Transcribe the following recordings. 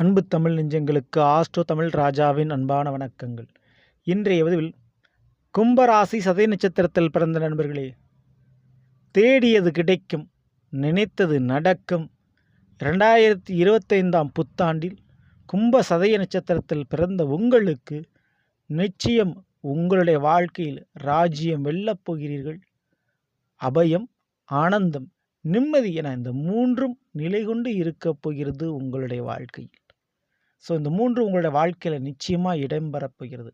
அன்பு தமிழ் நெஞ்சங்களுக்கு ஆஸ்ட்ரோ தமிழ் ராஜாவின் அன்பான வணக்கங்கள். இன்றைய பதிவில் கும்பராசி சதய நட்சத்திரத்தில் பிறந்த நண்பர்களே தேடியது கிடைக்கும் நினைத்தது நடக்கும். ரெண்டாயிரத்தி இருபத்தைந்தாம் புத்தாண்டில் கும்ப சதய நட்சத்திரத்தில் பிறந்த உங்களுக்கு நிச்சயம் உங்களுடைய வாழ்க்கையில் ராஜ்யம் வெல்லப் போகிறீர்கள். அபயம் ஆனந்தம் நிம்மதி என இந்த மூன்றும் நிலை கொண்டு இருக்கப் போகிறது உங்களுடைய வாழ்க்கையில். ஸோ இந்த மூன்று உங்களுடைய வாழ்க்கையில் நிச்சயமாக இடம்பெறப் போகிறது.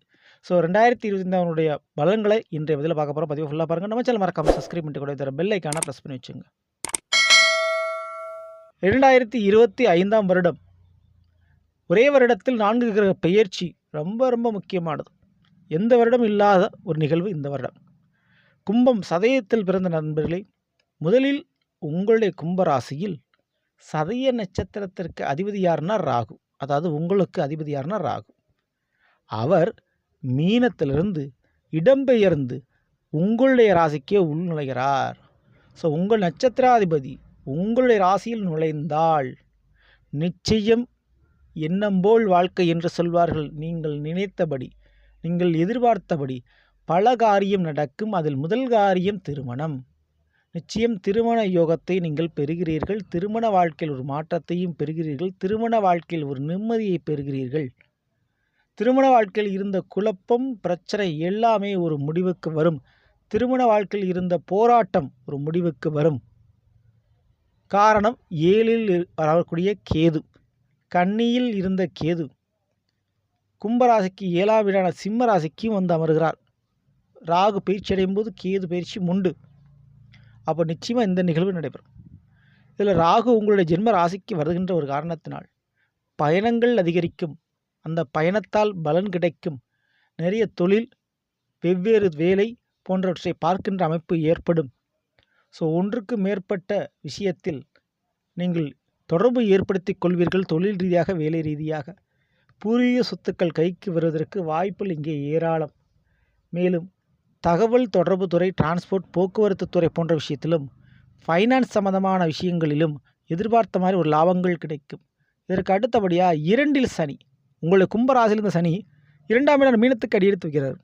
ஸோ ரெண்டாயிரத்தி இருபத்தி பலன்களை இன்றைய பதில் பார்க்க போகிறோம் பதிவு ஃபுல்லாக பாருங்கள் நம்ம சேனல் மறக்காமல் சப்ஸ்கிரைப் பண்ணிட்டு கூட தர பெல் ஐக்கான ப்ரெஸ் பண்ணி வச்சுங்க. இரண்டாயிரத்தி இருபத்தி ஐந்தாம் வருடம். ஒரே வருடத்தில் நான்கு கிரக பெயர்ச்சி ரொம்ப ரொம்ப முக்கியமானது. எந்த வருடம் இல்லாத ஒரு நிகழ்வு இந்த வருடம். கும்பம் சதயத்தில் பிறந்த நண்பர்களே முதலில் உங்களுடைய கும்பராசியில் சதய நட்சத்திரத்திற்கு அதிபதி யாருன்னா ராகு. அதாவது உங்களுக்கு அதிபதி யாருன்னா ராகு. அவர் மீனத்திலிருந்து இடம்பெயர்ந்து உங்களுடைய ராசிக்கே உள்நுழைகிறார். ஸோ உங்கள் நட்சத்திராதிபதி உங்களுடைய ராசியில் நுழைந்தால் நிச்சயம் எண்ணம்போல் வாழ்க்கை என்று சொல்வார்கள். நீங்கள் நினைத்தபடி நீங்கள் எதிர்பார்த்தபடி பல காரியம் நடக்கும். அதில் முதல் காரியம் திருமணம். நிச்சயம் திருமண யோகத்தை நீங்கள் பெறுகிறீர்கள். திருமண வாழ்க்கையில் ஒரு மாற்றத்தையும் பெறுகிறீர்கள். திருமண வாழ்க்கையில் ஒரு நிம்மதியை பெறுகிறீர்கள். திருமண வாழ்க்கையில் இருந்த குழப்பம் பிரச்சனை எல்லாமே ஒரு முடிவுக்கு வரும். திருமண வாழ்க்கையில் இருந்த போராட்டம் ஒரு முடிவுக்கு வரும். காரணம் ஏழில் வரக்கூடிய கேது. கன்னியில் இருந்த கேது. கும்பராசிக்கு ஏழாம் வீடான சிம்ம ராசிக்கும் வந்து அமர்கிறார். ராகு பயிற்சி அடையும் போது கேது பயிற்சி உண்டு. அப்போ நிச்சயமாக இந்த நிகழ்வு நடைபெறும். இதில் ராகு உங்களுடைய ஜென்ம ராசிக்கு வருகின்ற ஒரு காரணத்தினால் பயணங்கள் அதிகரிக்கும். அந்த பயணத்தால் பலன் கிடைக்கும். நிறைய தொழில் வெவ்வேறு வேலை போன்றவற்றை பார்க்கின்ற அமைப்பு ஏற்படும். ஸோ ஒன்றுக்கு மேற்பட்ட விஷயத்தில் நீங்கள் தொடர்பு ஏற்படுத்தி கொள்வீர்கள். தொழில் ரீதியாக வேலை ரீதியாக. பூர்வீக சொத்துக்கள் கைக்கு வருவதற்கு வாய்ப்புகள் இங்கே ஏராளம். மேலும் தகவல் தொடர்பு துறை டிரான்ஸ்போர்ட் போக்குவரத்து துறை போன்ற விஷயத்திலும் ஃபைனான்ஸ் சம்மந்தமான விஷயங்களிலும் எதிர்பார்த்த மாதிரி ஒரு லாபங்கள் கிடைக்கும். இதற்கு அடுத்தபடியாக இரண்டில் சனி. உங்களுடைய கும்பராசிலிருந்த சனி இரண்டாம் இடம் மீனத்துக்கு அடி எடுத்து வைக்கிறார்.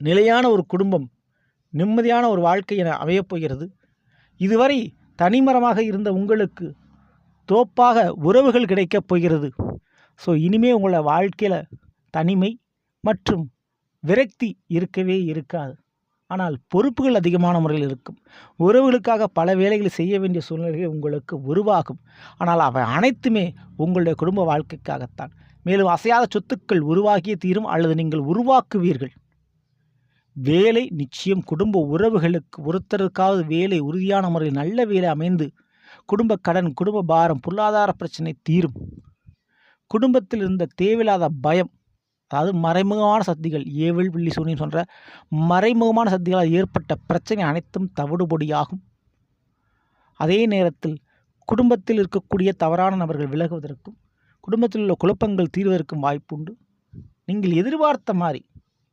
நிலையான ஒரு குடும்பம் நிம்மதியான ஒரு வாழ்க்கை என அமையப்போகிறது இதுவரை தனிமரமாக இருந்த உங்களுக்கு தோப்பாக உறவுகள் கிடைக்கப் போகிறது. ஸோ இனிமே உங்களோட வாழ்க்கையில் தனிமை மற்றும் விரக்தி இருக்கவே இருக்காது. ஆனால் பொறுப்புகள் அதிகமான முறையில் இருக்கும். உறவுகளுக்காக பல வேலைகளை செய்ய வேண்டிய சூழ்நிலைகள் உங்களுக்கு உருவாகும். ஆனால் அவை அனைத்துமே உங்களுடைய குடும்ப வாழ்க்கைக்காகத்தான். மேலும் அசையாத சொத்துக்கள் உருவாகிய தீரும் அல்லது நீங்கள் உருவாக்குவீர்கள். வேலை நிச்சயம் குடும்ப உறவுகளுக்கு ஒருத்தருக்காவது வேலை உறுதியான முறையில் நல்ல வேலை அமைந்து குடும்ப கடன் குடும்ப பாரம் பொருளாதார பிரச்சனை தீரும். குடும்பத்தில் இருந்த தேவையில்லாத பயம் அதாவது மறைமுகமான சக்திகள் ஏவல் வில்லி சூனியம் சொல்கிற மறைமுகமான சக்திகளால் ஏற்பட்ட பிரச்சனை அனைத்தும் தவிடுபொடியாகும். அதே நேரத்தில் குடும்பத்தில் இருக்கக்கூடிய தவறான நபர்கள் விலகுவதற்கும் குடும்பத்தில் உள்ள குழப்பங்கள் தீர்வதற்கும் வாய்ப்புண்டு. நீங்கள் எதிர்பார்த்த மாதிரி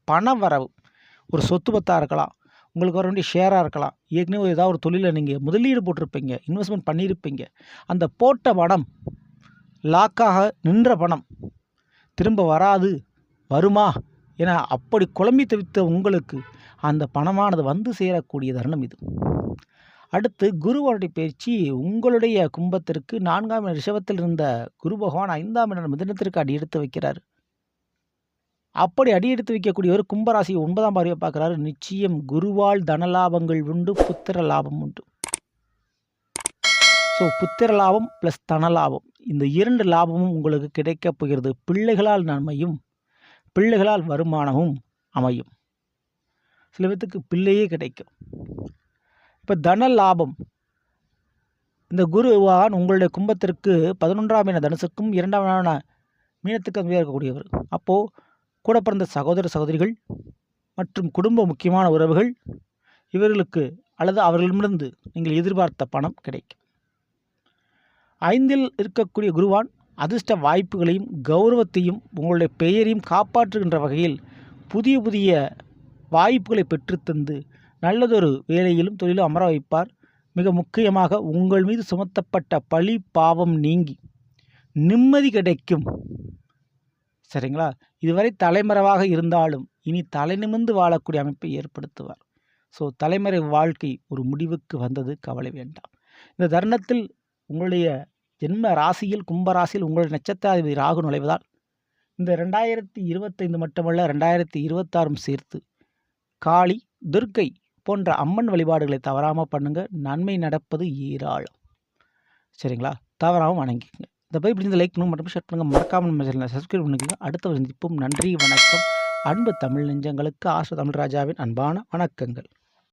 பண வரவு ஒரு சொத்து பத்தாக இருக்கலாம் உங்களுக்கு வர வேண்டிய ஷேராக இருக்கலாம் ஏற்கனவே ஏதாவது ஒரு தொழிலில் நீங்கள் முதலீடு போட்டிருப்பீங்க இன்வெஸ்ட்மெண்ட் பண்ணியிருப்பீங்க அந்த போட்ட பணம் லாக்காக நின்ற பணம் திரும்ப வராது. வருமா? என அப்படி குழம்பி தவித்த உங்களுக்கு அந்த பணமானது வந்து சேரக்கூடிய தருணம் இது. அடுத்து குருவனுடைய பயிற்சி உங்களுடைய கும்பத்திற்கு நான்காம் ரிஷபத்தில் இருந்த குரு பகவான் ஐந்தாம் இடம் மிதனத்திற்கு அடி எடுத்து வைக்கிறார். அப்படி அடி எடுத்து வைக்கக்கூடியவர் கும்பராசி ஒன்பதாம் பார்வையை பார்க்குறாரு. நிச்சயம் குருவால் தனலாபங்கள் உண்டு புத்திர லாபம் உண்டு. ஸோ புத்திர லாபம் ப்ளஸ் தனலாபம். இந்த இரண்டு லாபமும் உங்களுக்கு கிடைக்கப் போகிறது. பிள்ளைகளால் நன்மையும் பிள்ளைகளால் வருமானமும் அமையும். சில பேர்த்துக்கு பிள்ளையே கிடைக்கும். இப்போ தன லாபம். இந்த குருவான் உங்களுடைய கும்பத்திற்கு பதினொன்றாம் மீன தனுசுக்கும் இரண்டாம் மீனத்துக்கு அங்கே இருக்கக்கூடியவர். அப்போது கூட பிறந்த சகோதர சகோதரிகள் மற்றும் குடும்ப முக்கியமான உறவுகள் இவர்களுக்கு அல்லது அவர்களிடமிருந்து நீங்கள் எதிர்பார்த்த பணம் கிடைக்கும். ஐந்தில் இருக்கக்கூடிய குருவான் அதிர்ஷ்ட வாய்ப்புகளையும் கௌரவத்தையும் உங்களுடைய பெயரையும் காப்பாற்றுகின்ற வகையில் புதிய புதிய வாய்ப்புகளை பெற்றுத்தந்து நல்லதொரு வேலையிலும் தொழிலும் அமர வைப்பார். மிக முக்கியமாக உங்கள் மீது சுமத்தப்பட்ட பழி பாவம் நீங்கி நிம்மதி கிடைக்கும். சரிங்களா? இதுவரை தலைமறைவாக இருந்தாலும் இனி தலை நிமிர்ந்து வாழக்கூடிய அமைப்பை ஏற்படுத்துவார். ஸோ தலைமறை வாழ்க்கை ஒரு முடிவுக்கு வந்தது. கவலை வேண்டாம். இந்த தருணத்தில் உங்களுடைய ஜென்ம ராசியில் கும்பராசியில் உங்கள் நட்சத்திராதிபதி ராகு நுழைவதால் இந்த ரெண்டாயிரத்தி இருபத்தைந்து மட்டுமல்ல ரெண்டாயிரத்தி இருபத்தாறும் சேர்த்து காளி துர்க்கை போன்ற அம்மன் வழிபாடுகளை தவறாமல் பண்ணுங்க. நன்மை நடப்பது ஏராளம். சரிங்களா? தவறாமல் வணங்கிக்கங்க. இந்த போய் இப்படி லைக் பண்ணுங்க. மட்டும் ஷேர் பண்ணுங்கள் மறக்காமல் நம்ம சேனலை சப்ஸ்கிரைப் பண்ணிக்கோங்க. அடுத்த சந்திப்பும். நன்றி வணக்கம். அன்பு தமிழ் நெஞ்சங்களுக்கு ஆசை தமிழ் ராஜாவின் அன்பான வணக்கங்கள்.